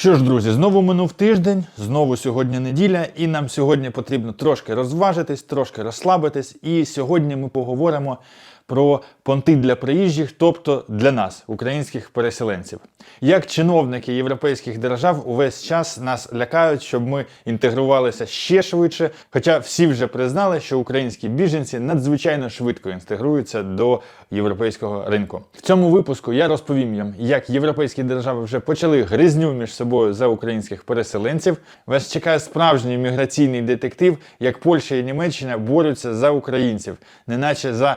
Що ж, друзі, знову минув тиждень, знову сьогодні неділя, і нам сьогодні потрібно трошки розважитись, трошки розслабитись. І сьогодні ми поговоримо про понти для приїжджих, тобто для нас, українських переселенців. Як чиновники європейських держав увесь час нас лякають, щоб ми інтегрувалися ще швидше. Хоча всі вже признали, що українські біженці надзвичайно швидко інтегруються до європейського ринку. В цьому випуску я розповім їм, як європейські держави вже почали гризню між собою за українських переселенців. Вас чекає справжній міграційний детектив, як Польща і Німеччина борються за українців, неначе за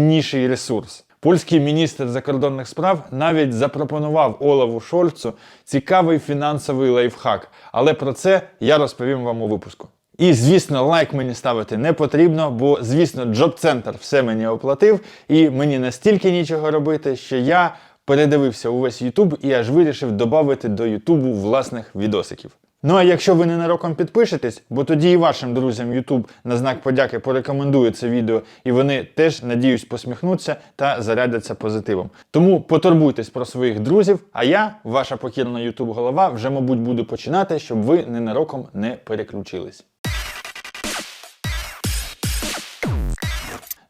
найцінніший ресурс. Польський міністр закордонних справ навіть запропонував Олаву Шольцу цікавий фінансовий лайфхак, але про це я розповім вам у випуску. І, звісно, лайк мені ставити не потрібно, бо, звісно, Джоб-центр все мені оплатив, і мені настільки нічого робити, що я передивився увесь Ютуб і аж вирішив додати до Ютубу власних відосиків. Ну а якщо ви ненароком підпишетесь, бо тоді і вашим друзям YouTube на знак подяки порекомендує це відео, і вони теж, надіюсь, посміхнуться та зарядяться позитивом. Тому потурбуйтесь про своїх друзів, а я, ваша покірна YouTube голова, вже, мабуть, буду починати, щоб ви ненароком не переключились.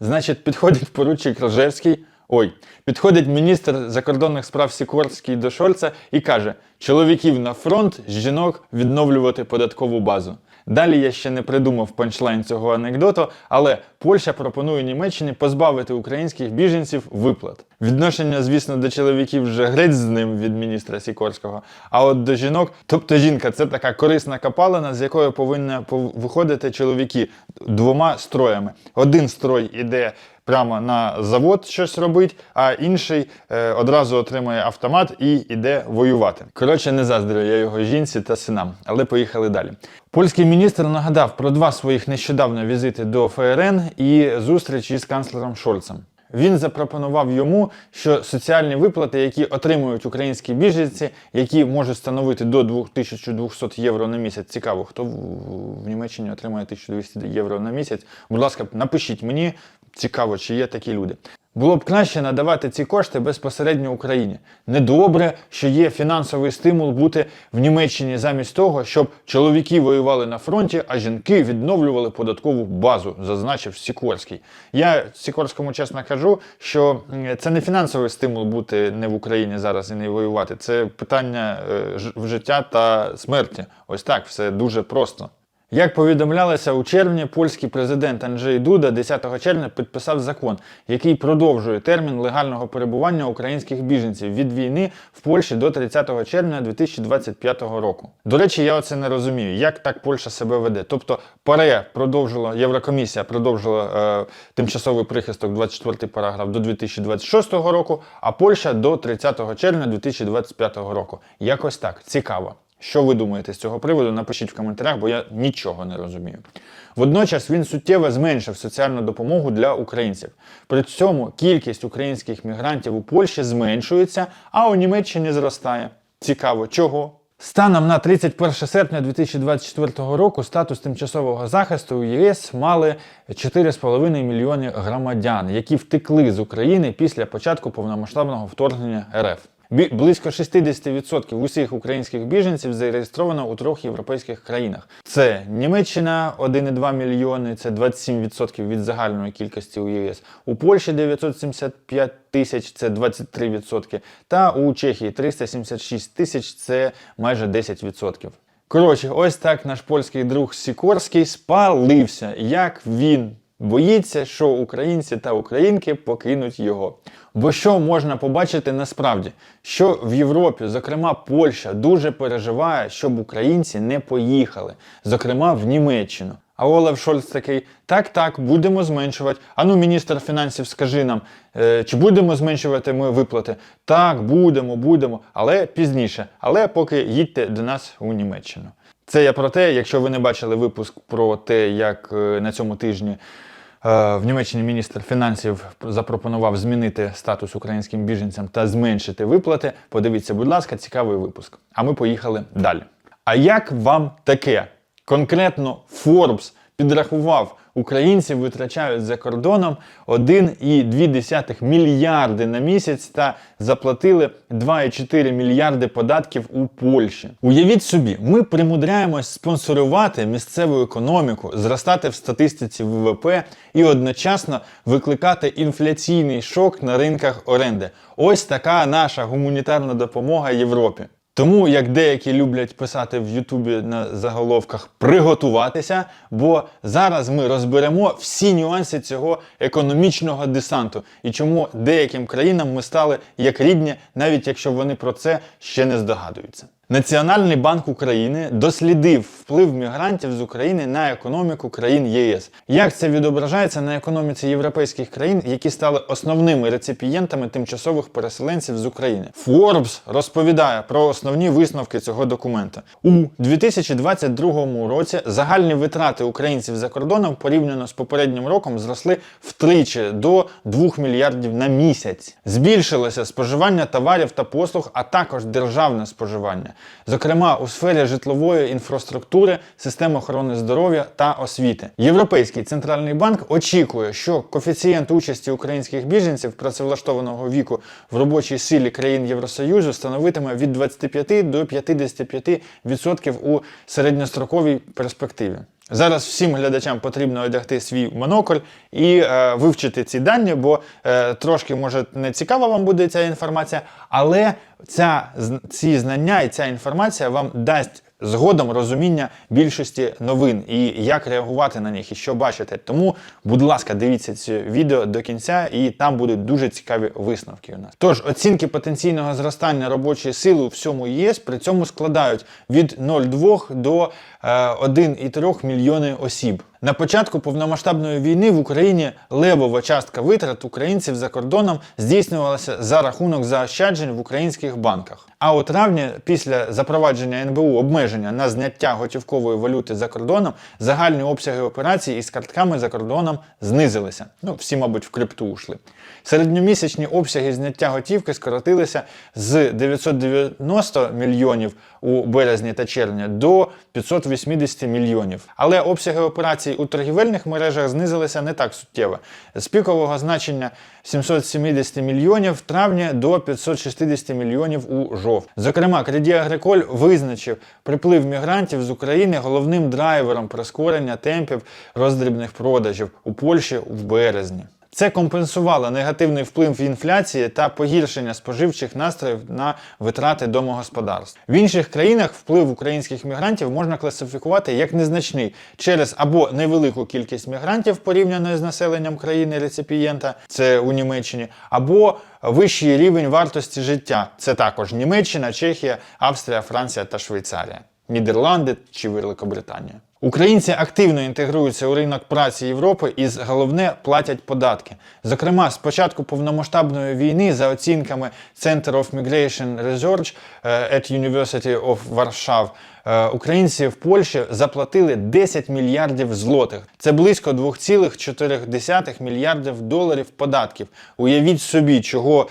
Значить, підходить поручик Рожевський. Ой, підходить міністр закордонних справ Сікорський до Шольца і каже: чоловіків на фронт, жінок відновлювати податкову базу. Далі я ще не придумав панчлайн цього анекдоту, але Польща пропонує Німеччині позбавити українських біженців виплат. Відношення, звісно, до чоловіків вже грець з ним від міністра Сікорського. А от до жінок, тобто жінка, це така корисна капалина, з якої повинні виходити чоловіки двома строями. Один строй іде прямо на завод щось робить, а інший е, одразу отримує автомат і йде воювати. Коротше, не заздрю я його жінці та синам, але поїхали далі. Польський міністр нагадав про два своїх нещодавно візити до ФРН і зустріч із канцлером Шольцем. Він запропонував йому, що соціальні виплати, які отримують українські біженці, які можуть становити до 2200 євро на місяць. Цікаво, хто в, Німеччині отримує 1200 євро на місяць. Будь ласка, напишіть мені, цікаво, чи є такі люди. Було б краще надавати ці кошти безпосередньо Україні. Недобре, що є фінансовий стимул бути в Німеччині замість того, щоб чоловіки воювали на фронті, а жінки відновлювали податкову базу, зазначив Сікорський. Я Сікорському чесно кажу, що це не фінансовий стимул бути не в Україні зараз і не воювати. Це питання е, життя та смерті. Ось так, все дуже просто. Як повідомлялося у червні, польський президент Анджей Дуда 10 червня підписав закон, який продовжує термін легального перебування українських біженців від війни в Польщі до 30 червня 2025 року. До речі, я оце не розумію, як так Польща себе веде. Тобто ПАРЕ продовжила, Єврокомісія продовжила е, тимчасовий прихисток 24 параграф до 2026 року, а Польща до 30 червня 2025 року. Якось так цікаво. Що ви думаєте з цього приводу? Напишіть в коментарях, бо я нічого не розумію. Водночас він суттєво зменшив соціальну допомогу для українців. При цьому кількість українських мігрантів у Польщі зменшується, а у Німеччині зростає. Цікаво, чого? Станом на 31 серпня 2024 року статус тимчасового захисту у єС мали 4,5 мільйони громадян, які втекли з України після початку повномасштабного вторгнення РФ. Близько 60% усіх українських біженців зареєстровано у трьох європейських країнах. Це Німеччина 1,2 мільйони, це 27% від загальної кількості у ЄС. У Польщі 975 тисяч, це 23%. Та у Чехії 376 тисяч, це майже 10%. Коротше, ось так наш польський друг Сікорський спалився, як він боїться, що українці та українки покинуть його. Бо що можна побачити насправді? Що в Європі, зокрема Польща, дуже переживає, щоб українці не поїхали, зокрема в Німеччину. А Олаф Шольц такий: так, так, будемо зменшувати. Ану, міністр фінансів, скажи нам, е, чи будемо зменшувати ми виплати? Так, будемо, будемо, але пізніше. Але поки їдьте до нас у Німеччину. Це я про те, якщо ви не бачили випуск про те, як е, на цьому тижні е, в Німеччині міністр фінансів запропонував змінити статус українським біженцям та зменшити виплати. Подивіться, будь ласка, цікавий випуск. А ми поїхали далі. А як вам таке? Конкретно Forbes підрахував, українці витрачають за кордоном 1,2 мільярди на місяць та заплатили 2,4 мільярди податків у Польщі. Уявіть собі, ми примудряємось спонсорувати місцеву економіку, зростати в статистиці ВВП і одночасно викликати інфляційний шок на ринках оренди. Ось така наша гуманітарна допомога Європі. Тому, як деякі люблять писати в Ютубі на заголовках, приготуватися, бо зараз ми розберемо всі нюанси цього економічного десанту і чому деяким країнам ми стали як рідні, навіть якщо вони про це ще не здогадуються. Національний банк України дослідив вплив мігрантів з України на економіку країн ЄС. Як це відображається на економіці європейських країн, які стали основними реципієнтами тимчасових переселенців з України? Forbes розповідає про основні висновки цього документа. У 2022 році загальні витрати українців за кордоном порівняно з попереднім роком зросли втричі до 2 мільярдів на місяць. Збільшилося споживання товарів та послуг, а також державне споживання зокрема у сфері житлової інфраструктури, систем охорони здоров'я та освіти. Європейський центральний банк очікує, що коефіцієнт участі українських біженців працевлаштованого віку в робочій силі країн Євросоюзу становитиме від 25 до 55% у середньостроковій перспективі. Зараз всім глядачам потрібно одягти свій монокль і е, вивчити ці дані, бо е, трошки може не цікава вам буде ця інформація, але ця, ці знання і ця інформація вам дасть згодом розуміння більшості новин і як реагувати на них, і що бачити. Тому, будь ласка, дивіться це відео до кінця, і там будуть дуже цікаві висновки у нас. Тож оцінки потенційного зростання робочої сили у всьому ЄС при цьому складають від 0,2 до е, 1,3 мільйони осіб. На початку повномасштабної війни в Україні левова частка витрат українців за кордоном здійснювалася за рахунок заощаджень в українських банках. А у травні, після запровадження НБУ обмеження на зняття готівкової валюти за кордоном, загальні обсяги операцій із картками за кордоном знизилися. Ну, всі, мабуть, в крипту ушли. Середньомісячні обсяги зняття готівки скоротилися з 990 мільйонів у березні та червні до 580 мільйонів. Але обсяги операцій у торгівельних мережах знизилися не так суттєво. З пікового значення 770 мільйонів в травні до 560 мільйонів у жовтні. Зокрема, Креді Агриколь визначив приплив мігрантів з України головним драйвером прискорення темпів роздрібних продажів у Польщі в березні. Це компенсувало негативний вплив інфляції та погіршення споживчих настроїв на витрати домогосподарств. В інших країнах вплив українських мігрантів можна класифікувати як незначний через або невелику кількість мігрантів порівняно з населенням країни реципієнта, це у Німеччині, або вищий рівень вартості життя. Це також Німеччина, Чехія, Австрія, Франція та Швейцарія, Нідерланди чи Великобританія. Українці активно інтегруються у ринок праці Європи і головне платять податки. Зокрема, з початку повномасштабної війни, за оцінками Center of Migration Research е, at University of Warsaw, е, українці в Польщі заплатили 10 мільярдів злотих. Це близько 2,4 мільярдів доларів податків. Уявіть собі, чого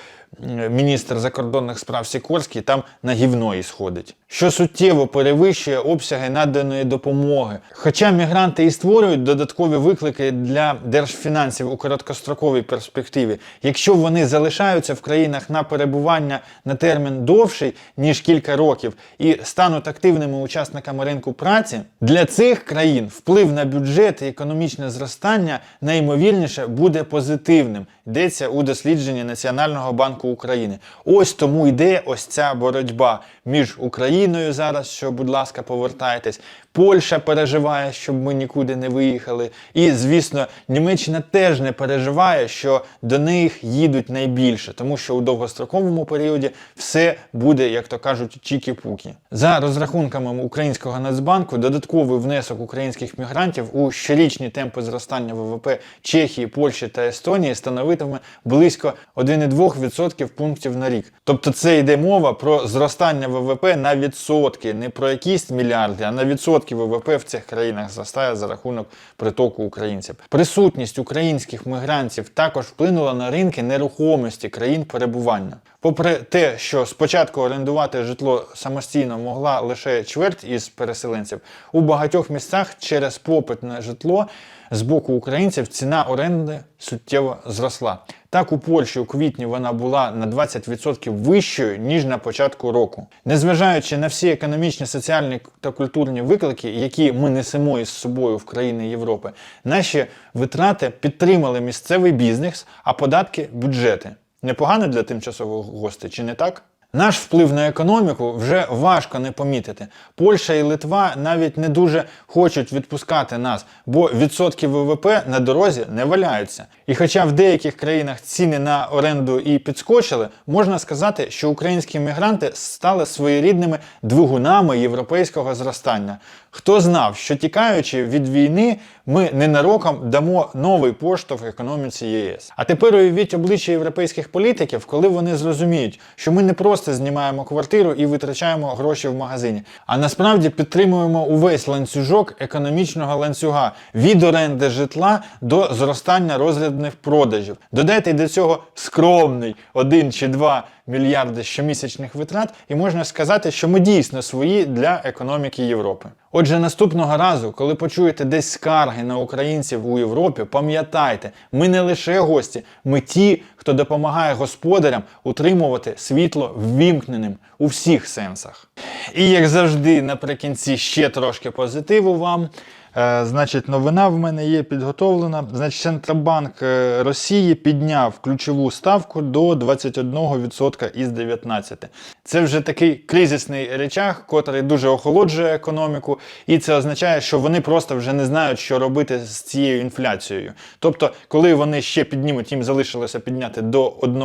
міністр закордонних справ Сікорський там на гівно і сходить. Що суттєво перевищує обсяги наданої допомоги. Хоча мігранти і створюють додаткові виклики для держфінансів у короткостроковій перспективі, якщо вони залишаються в країнах на перебування на термін довший ніж кілька років і стануть активними учасниками ринку праці, для цих країн вплив на бюджет і економічне зростання найімовірніше буде позитивним. Йдеться у дослідженні Національного банку України. Ось тому йде ось ця боротьба між Україною зараз, що, будь ласка, повертайтесь. Польща переживає, щоб ми нікуди не виїхали. І, звісно, Німеччина теж не переживає, що до них їдуть найбільше, тому що у довгостроковому періоді все буде, як то кажуть, чікі-пукі. За розрахунками українського Нацбанку, додатковий внесок українських мігрантів у щорічні темпи зростання ВВП Чехії, Польщі та Естонії становитиме близько 1,2% пунктів на рік. Тобто це йде мова про зростання ВВП на відсотки, не про якісь мільярди, а на відсотки ВВП в цих країнах зростає за рахунок притоку українців. Присутність українських мігрантів також вплинула на ринки нерухомості країн перебування. Попри те, що спочатку орендувати житло самостійно могла лише чверть із переселенців, у багатьох місцях через попит на житло з боку українців ціна оренди суттєво зросла. Так, у Польщі у квітні вона була на 20% вищою ніж на початку року. Незважаючи на всі економічні, соціальні та культурні виклики, які ми несемо із собою в країни Європи, наші витрати підтримали місцевий бізнес, а податки бюджети. Непогано для тимчасового гостя, чи не так? Наш вплив на економіку вже важко не помітити. Польща і Литва навіть не дуже хочуть відпускати нас, бо відсотки ВВП на дорозі не валяються. І хоча в деяких країнах ціни на оренду і підскочили, можна сказати, що українські мігранти стали своєрідними двигунами європейського зростання. Хто знав, що тікаючи від війни, ми ненароком дамо новий поштовх економіці ЄС. А тепер уявіть обличчя європейських політиків, коли вони зрозуміють, що ми не просто знімаємо квартиру і витрачаємо гроші в магазині, а насправді підтримуємо увесь ланцюжок економічного ланцюга від оренди житла до зростання розглядних продажів. Додайте до цього скромний 1 чи 2 мільярди щомісячних витрат, і можна сказати, що ми дійсно свої для економіки Європи. Отже, наступного разу, коли почуєте десь скарги на українців у Європі, пам'ятайте, ми не лише гості, ми ті, хто допомагає господарям утримувати світло ввімкненим у всіх сенсах. І як завжди, наприкінці ще трошки позитиву вам. Е, Значить, новина в мене є підготовлена. Значить, Центробанк е, Росії підняв ключову ставку до 21% із 19%. Це вже такий кризисний речах, котрий дуже охолоджує економіку, і це означає, що вони просто вже не знають, що робити з цією інфляцією. Тобто, коли вони ще піднімуть, їм залишилося підняти до 1,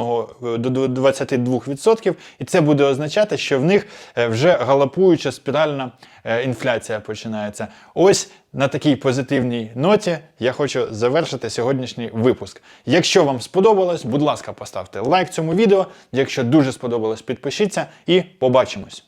до 22%, і це буде означати, що в них е, вже галопуюча спіральна інфляція починається. Ось на такій позитивній ноті я хочу завершити сьогоднішній випуск. Якщо вам сподобалось, будь ласка, поставте лайк цьому відео. Якщо дуже сподобалось, підпишіться і побачимось.